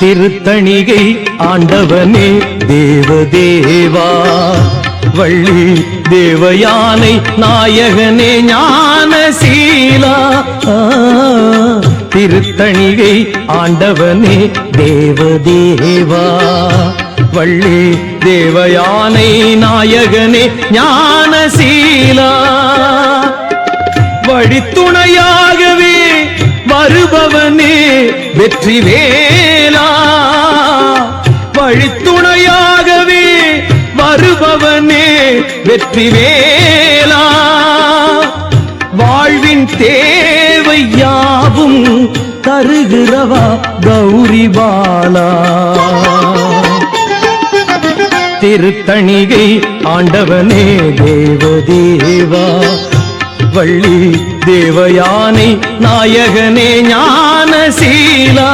திருத்தணிகை ஆண்டவனே தேவதேவா. வள்ளி தேவயானை நாயகனே ஞானசீலா. திருத்தணிகை ஆண்டவனே தேவதேவா. வள்ளி தேவயானை நாயகனே ஞானசீலா. வழித்துணையா வெற்றி வேலா வழித்துணையாகவே வருபவனே வெற்றி வேலா வாழ்வின் தேவை யாவும் தருகிறவா கௌரி பாலா. திருத்தணிகை ஆண்டவனே தேவதேவா. வள்ளி தேவயானை நாயகனே ஞானசீலா.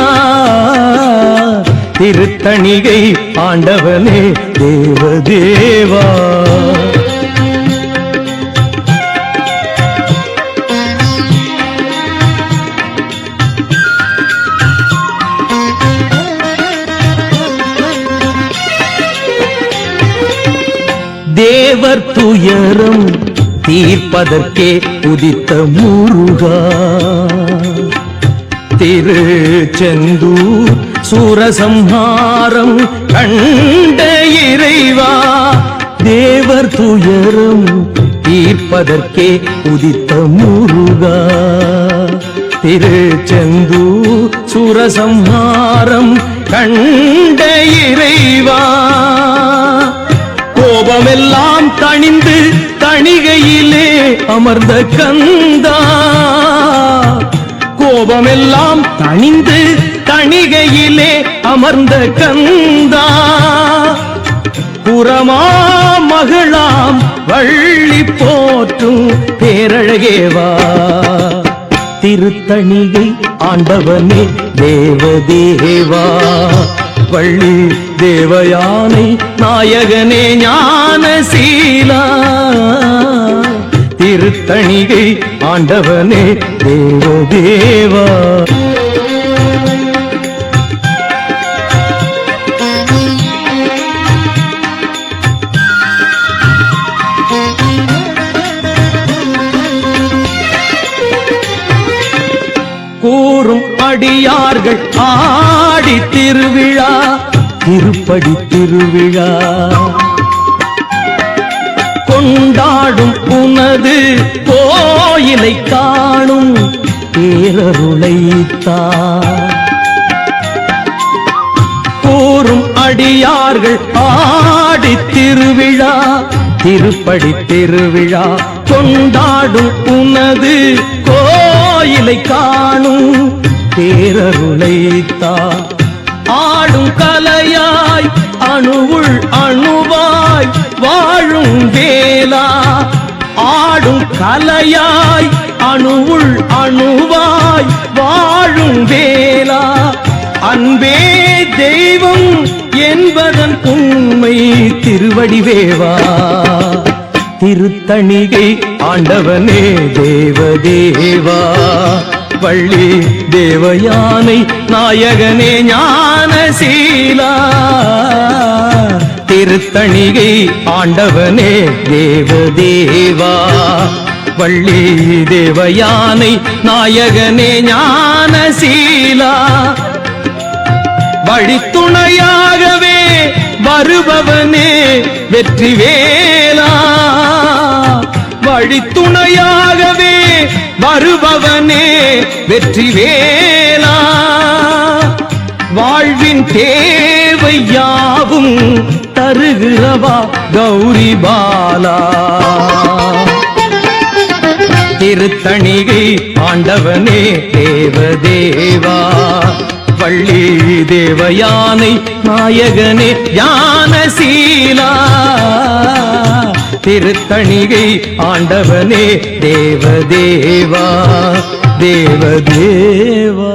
திருத்தணிகை ஆண்டவனே தேவதேவா. தேவர் துயரம் தீர்ப்பதற்கே உதித்த முருகா. திரு செந்தூர் சூரசம்ஹாரம் கண்ட இறைவா. தேவர் துயரம் தீர்ப்பதற்கே உதித்த முருகா. திரு செந்தூர் சூரசம்ஹாரம் கண்ட இறைவா. கோபமெல்லாம் தணிந்து கணிகையிலே அமர்ந்த கந்தா. கோபமெல்லாம் தணிந்து தணிகையிலே அமர்ந்த கந்தா. புறமா மகளாம் வள்ளி போற்றும் பேரழகேவா திருத்தணிகை ஆண்டவனே தேவதேவா வள்ளி தேவயானை நாயகனே ஞான சீலா திருத்தணிகை ஆண்டவனே தேவோ தேவா. கூறும் அடியார்கள் ஆடி திருவிழா திருப்படி திருவிழா. கொண்டாடும் உனது கோயிலை காணும் பேரருளைத்தா கூறும் அடியார்கள் ஆடி திருவிழா திருப்படி திருவிழா கொண்டாடும் உனது கோயிலை காணும் பேரருளைத்தா ஆடும் கலையாய் அணுவுள் அணு வாழும் வேலா ஆடும் கலையாய் அணுவுள் அணுவாய் வாழும் வேலா அன்பே தெய்வம் என்பதன் உண்மை திருவடிவேவா திருத்தணிகை ஆண்டவனே தேவதேவா. வள்ளி தேவயானை நாயகனே ஞானசீலா. திருத்தணிகை ஆண்டவனே தேவதேவா வள்ளி தேவயானை நாயகனே ஞானசீலா. வழித்துணையாகவே வருபவனே வெற்றி வேலா வழித்துணையாகவே வருபவனே வெற்றி வேலா வாழ்வின் தேவையாவும் தருகிறவா கௌரி பாலா? திருத்தணிகை ஆண்டவனே தேவதேவா வள்ளி தேவயானை நாயகனே ஞானசீலா. திருத்தணிகை ஆண்டவனே தேவதேவா தேவதேவா.